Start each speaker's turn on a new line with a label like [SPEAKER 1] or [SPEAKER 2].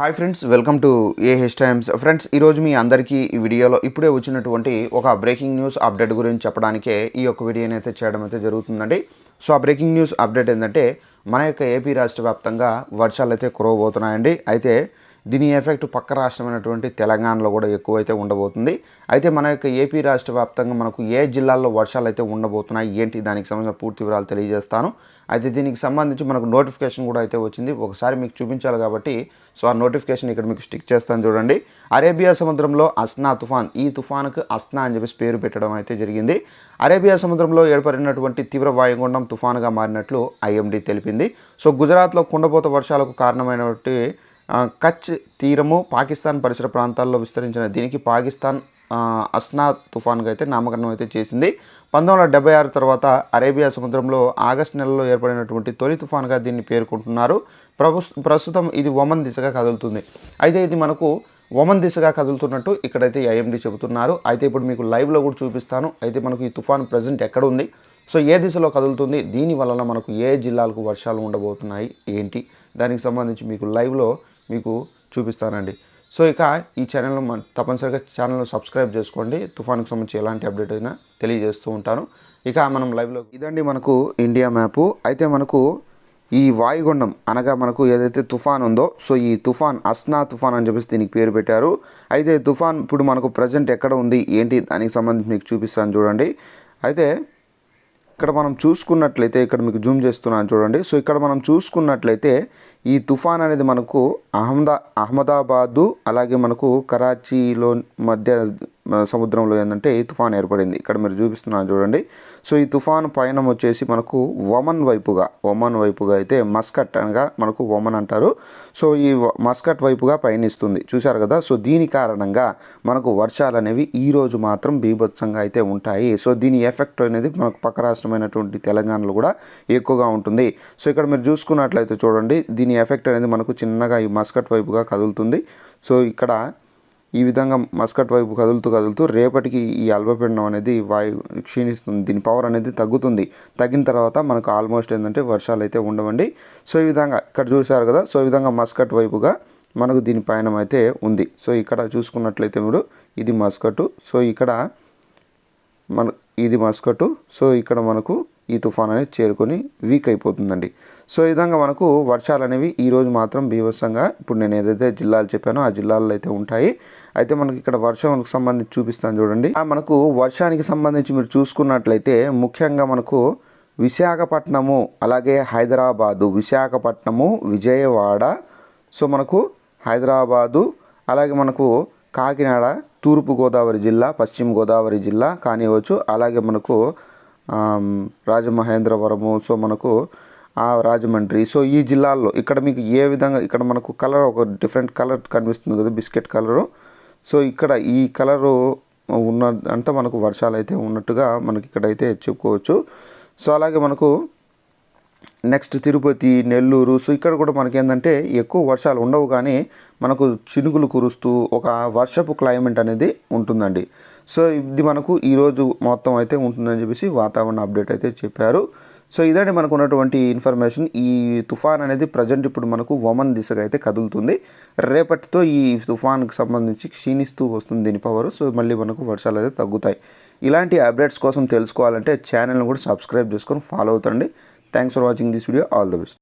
[SPEAKER 1] hi friends welcome to A H times friends ఈరోజు మీ అందరికీ ఈ వీడియోలో ఇప్పుడే వచ్చినటువంటి ఒక బ్రేకింగ్ న్యూస్ అప్డేట్ గురించి చెప్పడానికే ఈ యొక్క వీడియోని అయితే చేయడం అయితే జరుగుతుందండి సో ఆ బ్రేకింగ్ న్యూస్ అప్డేట్ ఏంటంటే మన యొక్క ఏపీ రాష్ట్ర వ్యాప్తంగా వర్షాలు అయితే కురవబోతున్నాయండి అయితే దీని ఎఫెక్ట్ పక్క రాష్ట్రమైనటువంటి తెలంగాణలో కూడా ఎక్కువైతే ఉండబోతుంది అయితే మన యొక్క ఏపీ రాష్ట్ర వ్యాప్తంగా మనకు ఏ జిల్లాల్లో వర్షాలు అయితే ఉండబోతున్నాయి ఏంటి దానికి సంబంధించిన పూర్తి వివరాలు తెలియజేస్తాను అయితే దీనికి సంబంధించి మనకు నోటిఫికేషన్ కూడా అయితే వచ్చింది ఒకసారి మీకు చూపించాలి కాబట్టి సో ఆ నోటిఫికేషన్ ఇక్కడ మీకు స్టిక్ చేస్తాను చూడండి అరేబియా సముద్రంలో అస్నా తుఫాన్ ఈ తుఫాన్కు అస్నా అని చెప్పేసి పేరు పెట్టడం అయితే జరిగింది అరేబియా సముద్రంలో ఏర్పడినటువంటి తీవ్ర వాయుగుండం తుఫాన్గా మారినట్లు ఐఎండీ తెలిపింది సో గుజరాత్లో కుండపోత వర్షాలకు కారణమైనటువంటి కచ్ తీరము పాకిస్తాన్ పరిసర ప్రాంతాల్లో విస్తరించిన దీనికి పాకిస్తాన్ అస్నా తుఫాన్గా అయితే నామకరణం అయితే చేసింది పంతొమ్మిది వందల ఆరు తర్వాత అరేబియా సముద్రంలో ఆగస్టు నెలలో ఏర్పడినటువంటి తొలి తుఫాన్గా దీన్ని పేర్కొంటున్నారు ప్రస్తుతం ఇది ఒమన్ దిశగా కదులుతుంది అయితే ఇది మనకు ఒమన్ దిశగా కదులుతున్నట్టు ఇక్కడైతే ఐఎండి చెబుతున్నారు అయితే ఇప్పుడు మీకు లైవ్లో కూడా చూపిస్తాను అయితే మనకు ఈ తుఫాన్ ప్రజెంట్ ఎక్కడ ఉంది సో ఏ దిశలో కదులుతుంది దీని వలన మనకు ఏ జిల్లాలకు వర్షాలు ఉండబోతున్నాయి ఏంటి దానికి సంబంధించి మీకు లైవ్లో మీకు చూపిస్తానండి సో ఇక ఈ ఛానల్ను మన తప్పనిసరిగా ఛానల్ సబ్స్క్రైబ్ చేసుకోండి తుఫాన్కి సంబంధించి ఎలాంటి అప్డేట్ అయినా తెలియజేస్తూ ఉంటాను ఇక మనం లైవ్లో ఇదండి మనకు ఇండియా మ్యాపు అయితే మనకు ఈ వాయుగుండం అనగా మనకు ఏదైతే తుఫాన్ ఉందో సో ఈ తుఫాన్ అస్నా తుఫాన్ అని చెప్పేసి దీనికి పేరు పెట్టారు అయితే తుఫాన్ ఇప్పుడు మనకు ప్రజెంట్ ఎక్కడ ఉంది ఏంటి దానికి సంబంధించి మీకు చూపిస్తాను చూడండి అయితే ఇక్కడ మనం చూసుకున్నట్లయితే ఇక్కడ మీకు జూమ్ చేస్తున్నాను చూడండి సో ఇక్కడ మనం చూసుకున్నట్లయితే ఈ తుఫాన్ అనేది మనకు అహ్మదా అహ్మదాబాదు అలాగే మనకు కరాచీలో మధ్య సముద్రంలో ఏంటంటే ఈ తుఫాన్ ఏర్పడింది ఇక్కడ మీరు చూపిస్తున్నాను చూడండి సో ఈ తుఫాన్ పయనం వచ్చేసి మనకు ఒమన్ వైపుగా ఒమన్ వైపుగా అయితే మస్కట్ అనగా మనకు ఒమన్ అంటారు సో ఈ మస్కట్ వైపుగా పయనిస్తుంది చూశారు కదా సో దీని కారణంగా మనకు వర్షాలు అనేవి ఈరోజు మాత్రం బీభత్సంగా అయితే ఉంటాయి సో దీని ఎఫెక్ట్ అనేది మనకు పక్క రాష్ట్రమైనటువంటి తెలంగాణలో కూడా ఎక్కువగా ఉంటుంది సో ఇక్కడ మీరు చూసుకున్నట్లయితే చూడండి దీని ఎఫెక్ట్ అనేది మనకు చిన్నగా ఈ మస్కట్ వైపుగా కదులుతుంది సో ఇక్కడ ఈ విధంగా మస్కట్ వైపు కదులుతూ కదులుతూ రేపటికి ఈ అల్పపీడనం అనేది వాయు క్షీణిస్తుంది దీని పవర్ అనేది తగ్గుతుంది తగ్గిన తర్వాత మనకు ఆల్మోస్ట్ ఏంటంటే వర్షాలు అయితే ఉండవండి సో ఈ విధంగా ఇక్కడ చూశారు కదా సో ఈ విధంగా మస్కట్ వైపుగా మనకు దీని పయనం అయితే ఉంది సో ఇక్కడ చూసుకున్నట్లయితే మీరు ఇది మస్కటు సో ఇక్కడ మన ఇది మస్కటు సో ఇక్కడ మనకు ఈ తుఫాన్ అనేది చేరుకొని వీక్ అయిపోతుందండి సో ఈ విధంగా మనకు వర్షాలు అనేవి ఈరోజు మాత్రం బీభత్సంగా ఇప్పుడు నేను ఏదైతే జిల్లాలు చెప్పానో ఆ జిల్లాల్లో అయితే ఉంటాయి అయితే మనకి ఇక్కడ వర్షం సంబంధించి చూపిస్తాను చూడండి మనకు వర్షానికి సంబంధించి మీరు చూసుకున్నట్లయితే ముఖ్యంగా మనకు విశాఖపట్నము అలాగే హైదరాబాదు విశాఖపట్నము విజయవాడ సో మనకు హైదరాబాదు అలాగే మనకు కాకినాడ తూర్పుగోదావరి జిల్లా పశ్చిమ గోదావరి జిల్లా కానివ్వచ్చు అలాగే మనకు రాజమహేంద్రవరము సో మనకు ఆ రాజమండ్రి సో ఈ జిల్లాల్లో ఇక్కడ మీకు ఏ విధంగా ఇక్కడ మనకు కలర్ ఒక డిఫరెంట్ కలర్ కనిపిస్తుంది కదా బిస్కెట్ కలరు సో ఇక్కడ ఈ కలరు ఉన్న అంటే మనకు వర్షాలు అయితే ఉన్నట్టుగా మనకి ఇక్కడైతే చెప్పుకోవచ్చు సో అలాగే మనకు నెక్స్ట్ తిరుపతి నెల్లూరు సో ఇక్కడ కూడా మనకి ఏంటంటే ఎక్కువ వర్షాలు ఉండవు కానీ మనకు చినుకులు కురుస్తూ ఒక వర్షపు క్లైమేట్ అనేది ఉంటుందండి సో ఇది మనకు ఈరోజు మొత్తం అయితే ఉంటుందని చెప్పేసి వాతావరణ అప్డేట్ అయితే చెప్పారు సో ఇదండి మనకు ఉన్నటువంటి ఇన్ఫర్మేషన్ ఈ తుఫాన్ అనేది ప్రజెంట్ ఇప్పుడు మనకు ఒమన్ దిశగా అయితే కదులుతుంది రేపటితో ఈ తుఫాన్కి సంబంధించి క్షీణిస్తూ వస్తుంది దీని పవర్ సో మళ్ళీ మనకు వర్షాలు అయితే తగ్గుతాయి ఇలాంటి అప్డేట్స్ కోసం తెలుసుకోవాలంటే ఛానల్ని కూడా సబ్స్క్రైబ్ చేసుకొని ఫాలో అవుతండి thanks for watching this video all the best